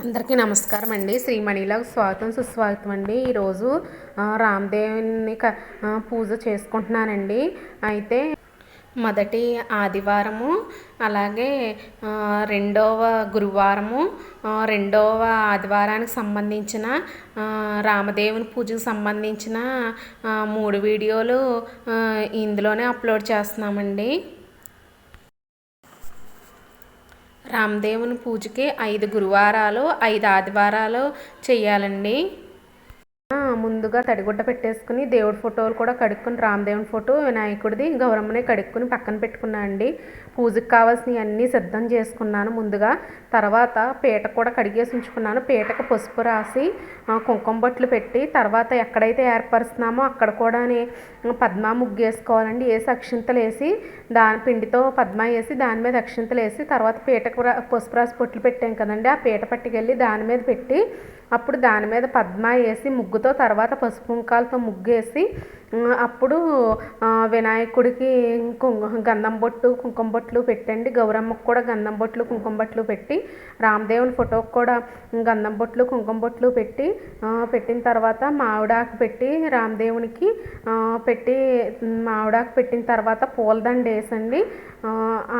అందరికీ నమస్కారం అండి. శ్రీమణిలకు స్వాగతం సుస్వాగతం అండి. ఈరోజు రామదేవుని క పూజ చేసుకుంటున్నానండి. అయితే మొదటి ఆదివారము అలాగే రెండవ గురువారము రెండవ ఆదివారానికి సంబంధించిన రామదేవుని పూజకు సంబంధించిన మూడు వీడియోలు ఇందులోనే అప్లోడ్ చేస్తున్నామండి. రామదేవుని పూజకి ఐదు గురువారాలు ఐదు ఆదివారాలు చేయాలండి ముందుగా తడిగుడ్డ పెట్టేసుకుని దేవుడి ఫోటోలు కూడా కడుక్కుని రామదేవుని ఫోటో వినాయకుడిది గౌరమ్మని కడుక్కుని పక్కన పెట్టుకున్నా అండి. పూజకు కావాల్సినవి అన్నీ సిద్ధం చేసుకున్నాను ముందుగా. తర్వాత పీట కూడా కడిగేసి ఉంచుకున్నాను. పీటకు పసుపు రాసి కుంకుమ బొట్లు పెట్టి తర్వాత ఎక్కడైతే ఏర్పరుస్తున్నామో అక్కడ కూడా పద్మ ముగ్గు వేసుకోవాలండి వేసి అక్షింతలు వేసి దాని పిండితో పద్మ వేసి దాని మీద అక్షింతలు వేసి తర్వాత పీటకు పసుపు రాసి పొట్లు పెట్టాం కదండి. ఆ పీట పట్టుకెళ్ళి దాని మీద పెట్టి అప్పుడు దాని మీద పద్మ వేసి ముగ్గు ముగ్గుతో తర్వాత పసుపు కుంకాలతో ముగ్గేసి అప్పుడు వినాయకుడికి గంధం బొట్టు కుంకుమ బొట్లు పెట్టండి. గౌరమ్మకు కూడా గంధం బొట్లు కుంకుమ బొట్లు పెట్టి రామదేవుని ఫోటోకి కూడా గంధం బొట్లు కుంకుమ బొట్లు పెట్టి పెట్టిన తర్వాత మావిడాకు పెట్టి రామదేవునికి పెట్టి మావిడాకు పెట్టిన తర్వాత పూలదండ వేసండి.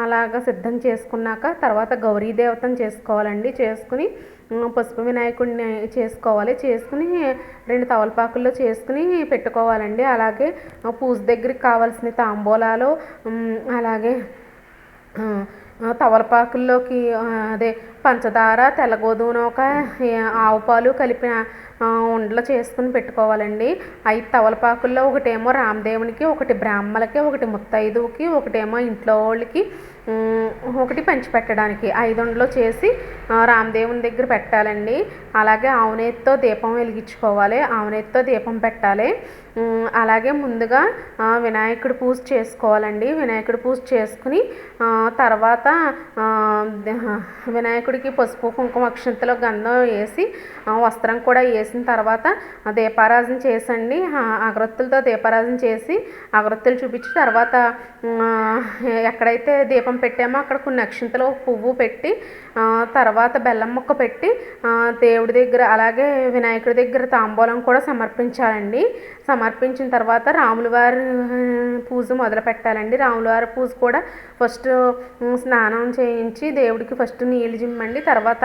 అలాగా సిద్ధం చేసుకున్నాక తర్వాత గౌరీ దేవతను చేసుకోవాలండి. చేసుకుని పసుపు వినాయకుడిని చేసుకోవాలి. చేసుకుని రెండు తవలపాకుల్లో చేసుకుని పెట్టుకోవాలండి. అలాగే పూజ దగ్గరికి కావాల్సిన తాంబూలాలు అలాగే తవలపాకుల్లోకి అదే పంచదార తెల్ల గోధుమ ఒక ఆవు పాలు కలిపిన ఉండలు చేసుకుని పెట్టుకోవాలండి. ఐదు తవలపాకుల్లో ఒకటేమో రామదేవునికి ఒకటి బ్రాహ్మలకి ఒకటి ముత్తైదువుకి ఒకటేమో ఇంట్లో వాళ్ళకి ఒకటి పంచిపెట్టడానికి ఐదు ఉండలు చేసి రామదేవుని దగ్గర పెట్టాలండి. అలాగే ఆవునేతితో దీపం వెలిగించుకోవాలి. ఆవునేతితో దీపం పెట్టాలి. అలాగే ముందుగా వినాయకుడి పూజ చేసుకోవాలండి. వినాయకుడి పూజ చేసుకుని తర్వాత వినాయకుడికి పసుపు కుంకుమ అక్షంతలో గంధం వేసి వస్త్రం కూడా వేసిన తర్వాత దీపారాజన చేసండి. అగరత్తులతో దీపారాజన చేసి అగరత్తులు చూపించి తర్వాత ఎక్కడైతే దీపం పెట్టామో అక్కడ కొన్ని అక్షంతలో పువ్వు పెట్టి తర్వాత బెల్లం ముక్క పెట్టి దేవుడి దగ్గర అలాగే వినాయకుడి దగ్గర తాంబూలం కూడా సమర్పించాలండి. సమర్పించిన తర్వాత రాములవారి పూజ మొదలు పెట్టాలండి. రాములవారి పూజ కూడా ఫస్ట్ స్నానం చేయించి దేవుడికి ఫస్ట్ నీళ్ళు జిమ్మండి తర్వాత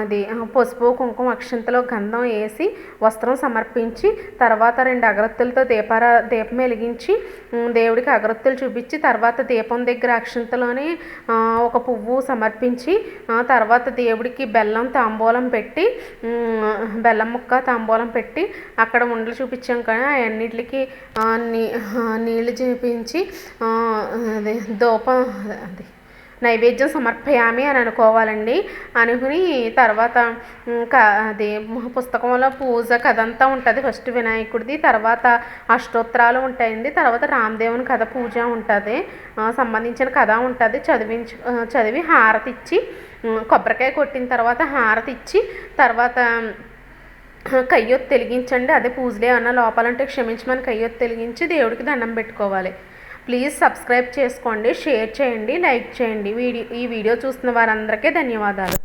అది పసుపు కుంకుమ అక్షంతలో గంధం వేసి వస్త్రం సమర్పించి తర్వాత రెండు అగరత్తులతో దీపారా దీపం వెలిగించి దేవుడికి అగరత్తులు చూపించి తర్వాత దీపం దగ్గర అక్షంతలోనే ఒక పువ్వు సమర్పించి తర్వాత దేవుడికి బెల్లం తాంబూలం పెట్టి బెల్లం ముక్క తాంబూలం పెట్టి అక్కడ ఉండలు చూపించాం కానీ అన్నిటికి నీళ్ళు చూపించి దూపం అది నైవేద్యం సమర్పయామి అని అనుకోవాలండి. అనుకుని తర్వాత అది పుస్తకంలో పూజ కథ అంతా ఉంటుంది ఫస్ట్ వినాయకుడిది తర్వాత అష్టోత్తరాలు ఉంటాయండి తర్వాత రామదేవుని కథ పూజ ఉంటుంది. సంబంధించిన కథ ఉంటుంది చదివించు చదివి హారతి ఇచ్చి కొబ్బరికాయ కొట్టిన తర్వాత హారతి ఇచ్చి తర్వాత కయ్యొత్తి తెలిగించండి అదే పూజలే అన్న లోపాలంటే క్షమించమని కయ్యొత్తి తెలిగించి దేవుడికి దండం పెట్టుకోవాలి. ప్లీజ్ సబ్స్క్రైబ్ చేసుకోండి షేర్ చేయండి లైక్ చేయండి. వీడియో ఈ వీడియో చూస్తున్న వారందరికీ ధన్యవాదాలు.